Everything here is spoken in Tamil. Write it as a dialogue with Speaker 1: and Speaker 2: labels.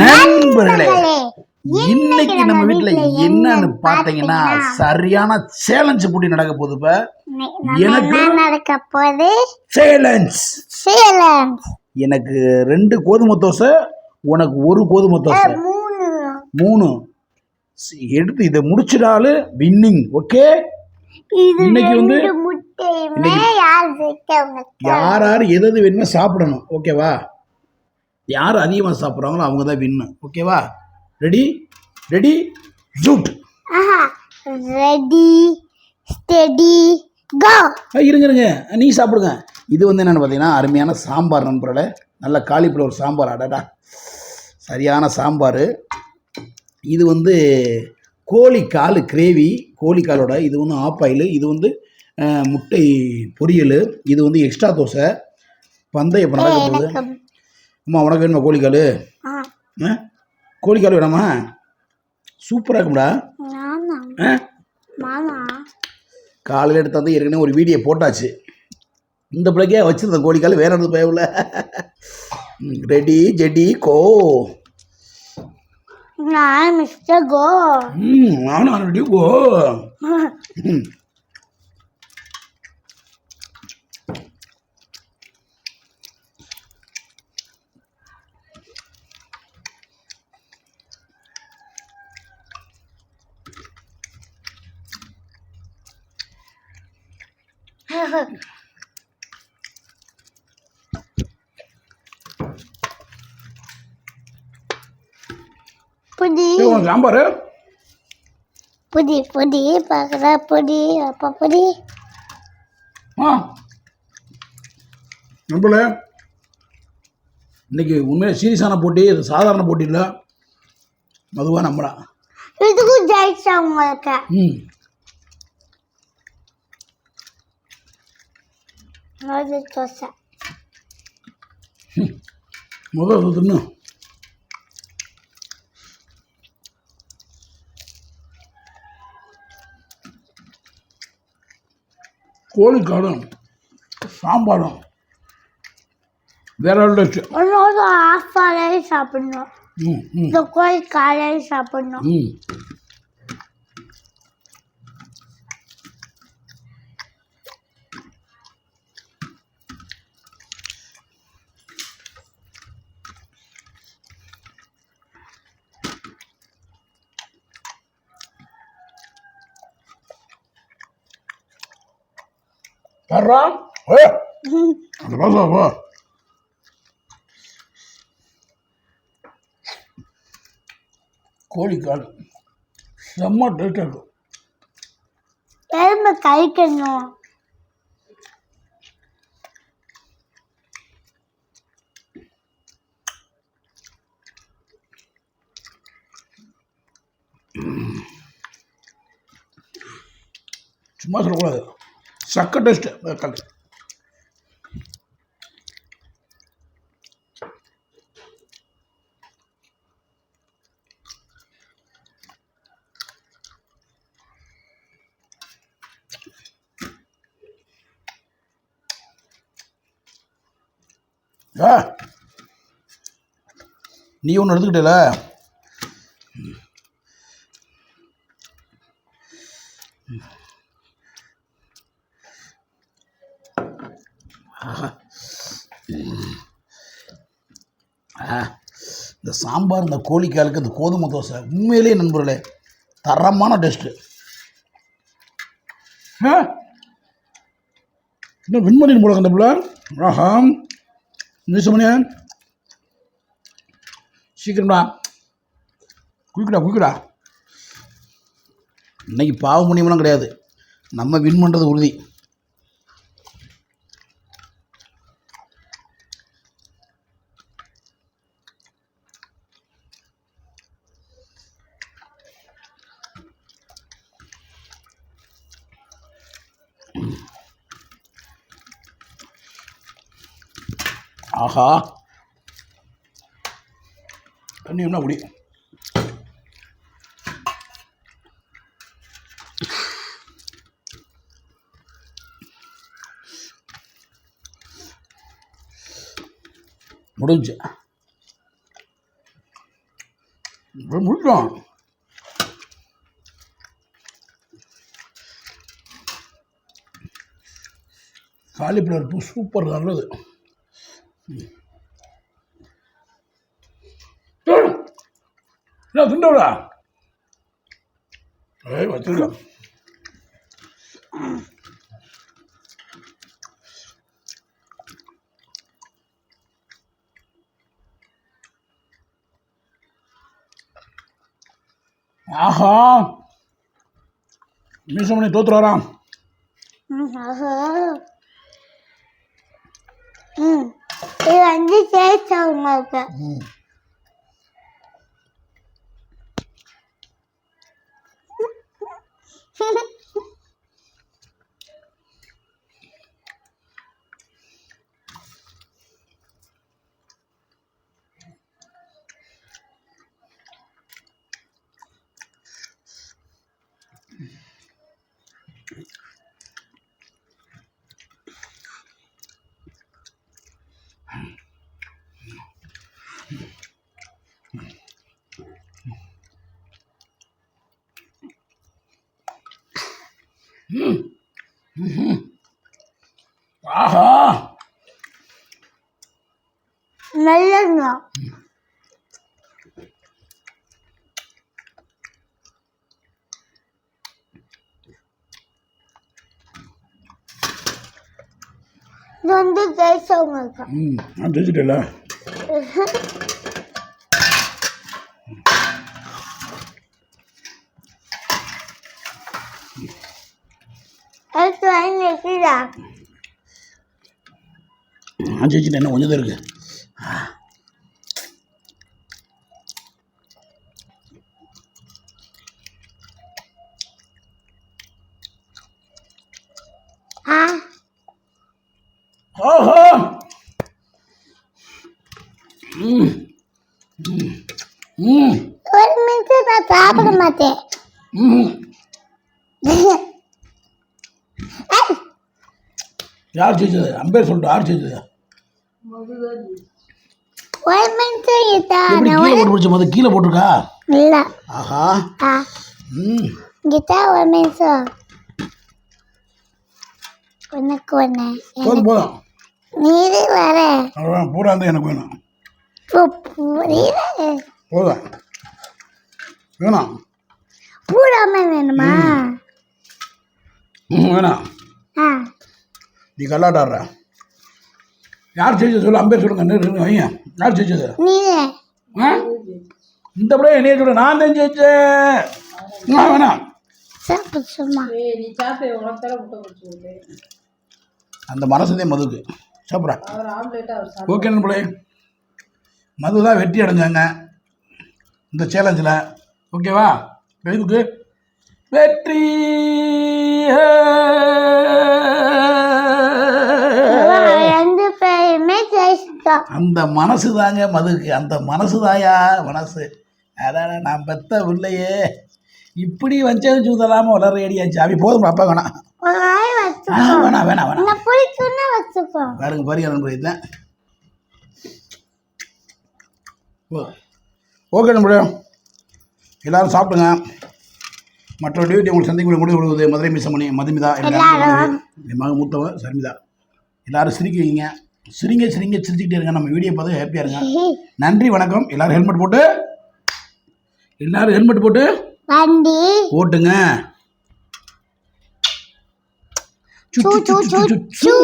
Speaker 1: நண்பர்களே இன்னைக்கு நம்ம வீட்ல என்னன்னு பாத்தீங்கன்னா சரியான சேலஞ்சு போட்டி நடக்க போகுது இப்ப. எனக்கு
Speaker 2: என்ன நடக்க போகுது?
Speaker 1: சேலஞ்ச்
Speaker 2: சேலம்
Speaker 1: எனக்கு ரெண்டு கோதுமை தோசை உனக்கு ஒரு கோதுமை தோசை.
Speaker 2: மூணு.
Speaker 1: எடுத்து இதை முடிச்சிடாலு வின்னிங் ஓகே இன்னைக்கு வந்து
Speaker 2: யார்
Speaker 1: யார் எது எது வேணுமோ சாப்பிடணும் ஓகேவா யார் அதிகமாக சாப்பிட்றாங்களோ அவங்க தான் வின்னு ஓகேவா ரெடி ரெடி ஜூட்
Speaker 2: ரெடி ஸ்டெடி கோ
Speaker 1: இருங்க இருங்க. நீ சாப்பிடுங்க. இது வந்து என்னென்னு பார்த்தீங்கன்னா அருமையான சாம்பார் நண்பர்களே. நல்ல காலிஃப்ளவர் சாம்பார். அடடா. சரியான சாம்பார். இது வந்து கோழி கால் கிரேவி. கோழி காலோட இது வந்து ஆப் ஆயில் இது வந்து முட்டை பொரியல். இது வந்து எக்ஸ்ட்ரா தோசை. பந்தயம் இப்போ நடக்க போகுது அம்மா உனக்கு வேணுமா கோழிக்கால்?
Speaker 2: ஆ,
Speaker 1: கோழிக்கால் வேணாமா? சூப்பராக இருக்கும்டா. ஆ? காலையில் எடுத்து வந்து ஏற்கனவே ஒரு வீடியோ போட்டாச்சு. இந்த பிள்ளைக்கே வச்சிருந்த கோழிக்கால் வேற எது பயவில் ரெடி ஜெடி கோ.
Speaker 2: நான் மிஸ்டர் கோ.
Speaker 1: ம் நானும் ரெடி கோ.
Speaker 2: புடி
Speaker 1: சாம்பார்
Speaker 2: புடி புடி பார்க்குற புடி அப்பா புடி
Speaker 1: ஆ. நம்பல இன்னைக்கு உண்மையாக சீரியஸான போட்டி இது சாதாரண போட்டி இல்லை. மதுவாக நம்பலாம்
Speaker 2: இதுக்கும் ஜெயிச்சா உங்களுக்கு?
Speaker 1: ம்.
Speaker 2: அது தோசை.
Speaker 1: முதல் தின்னு. கோழிக்காடும் சாம்பாரும் வேற
Speaker 2: சாப்பிடணும். இந்த கோழி காலையும் சாப்பிடணும்.
Speaker 1: தர்றா? ஏ அந்த பாசா வா கோழிக்கால். செம்ம டேஸ்டாக இருக்கும்.
Speaker 2: எலும்பு கழிக்கணும்
Speaker 1: சும்மா சொல்லக்கூடாது. சக்க டேஸ்ட்டு கல். நீ ஒன்று எடுத்துக்கிட்டல? இந்த சாம்பார் இந்த கோழிக்காலுக்கு இந்த கோதுமை தோசை. உண்மையிலேயே நண்பர்களே தரமான டேஸ்ட்டு ஆ. இன்னும் வின் பண்ணி போல அந்த பிள்ளை? ஆஹா. சீக்கிரம்டா. குயிக்கடா குயிக்கடா. இன்னைக்கு பாவ முடியுமெல்லாம் கிடையாது. நம்ம வின் பண்ணுறது உறுதி. ஆஹா. தண்ணி என்ன குடி. முடிஞ்சு. முடிக்கும் காலிஃப்ளவர் பூ சூப்பர் நல்லது. என்ன திண்டவிடா ஏய் வச்சுருக்கேன் ஆஹா மீசமணி தோத்துரு வரான்
Speaker 2: ம் ஆஹா. ம் இது வந்து ஜெயிச்சவங்களுக்கு
Speaker 1: ம் ஆஹா.
Speaker 2: நல்லதுண்ணா இது வந்து ஜெயிச்சவங்களுக்கு
Speaker 1: ம் நான் ஜெயிச்சிட்டேல ஜெயிச்சிட்டேன். என்ன கொஞ்சம் தான் இருக்கு. ம். ம். ம்.
Speaker 2: ஒரு நிமிஷம் நான் சாப்பிட மாட்டேன்.
Speaker 1: ம். யார் ஜெயிச்சது? அம்பேர் சொல்லிட்டு யார் ஜெயிச்சது? எப்படி கீழே போட்டு பிடிச்ச மொதல் கீழே போட்டிருக்கா?
Speaker 2: இல்லை.
Speaker 1: ஆஹா. ம்.
Speaker 2: கிட்டா ஒரு நிமிஷம் உனக்கு ஒன்று
Speaker 1: போதும் போதும்.
Speaker 2: நீரு வர
Speaker 1: அவ்வளோதான் பூரா இருந்தால் எனக்கு வேணும். போதும். வேணாம்.
Speaker 2: பூராம வேணுமா.
Speaker 1: நீ கல்லாட்ட ஆடுற யார் ஜெயிச்சது சொல்லு அம்பேர் சொல்லுங்க வைங்க. யார் ஜெயிச்சது? இந்த பிள்ளை என்னைய சொல்லு நான் தான் ஜெயிச்சேன். வேணாம் அந்த மனசுதே மதுக்கு. சாப்பிட்றா. ஓகே பிள்ளை மது தான் வெற்றி அடைஞ்சாங்க. இந்த சேலஞ்சில் ஓகேவா பெருவுக்கு வெற்றி. அந்த. மனசு தாங்க மதுக்கு. அந்த மனசு. தாயா மனசு அதான் நான் பெத்த பிள்ளையே. இப்படி வச்சது சூதலாமல் வளர அடியாச்சு அப்படி போதும் அப்பா வேணாம். வேணாம் வேணாம் வேணாம். பாருங்க பாருங்க நண்பர் இதுதான் ஓகே நண்பரே எல்லாரும் சாப்பிடுங்க. மற்ற டியூட்டி உங்களுக்கு சந்திக்க முடிவு விடுவது மதுரை மிசமணி மதுமிதா.
Speaker 2: எல்லாரும்.
Speaker 1: என் மக மூத்தவ சர்மிதா. எல்லாரும் சிரிக்கிறீங்க. சிரிங்க சிரிங்க சிரிச்சுக்கிட்டே இருங்க. நம்ம வீடியோ பார்த்து ஹாப்பியாக இருங்க. நன்றி வணக்கம். எல்லாரும் ஹெல்மெட் போட்டு. எல்லாரும் ஹெல்மெட் போட்டு. ஓட்டுங்க.
Speaker 2: சூ சூ சூ சூ.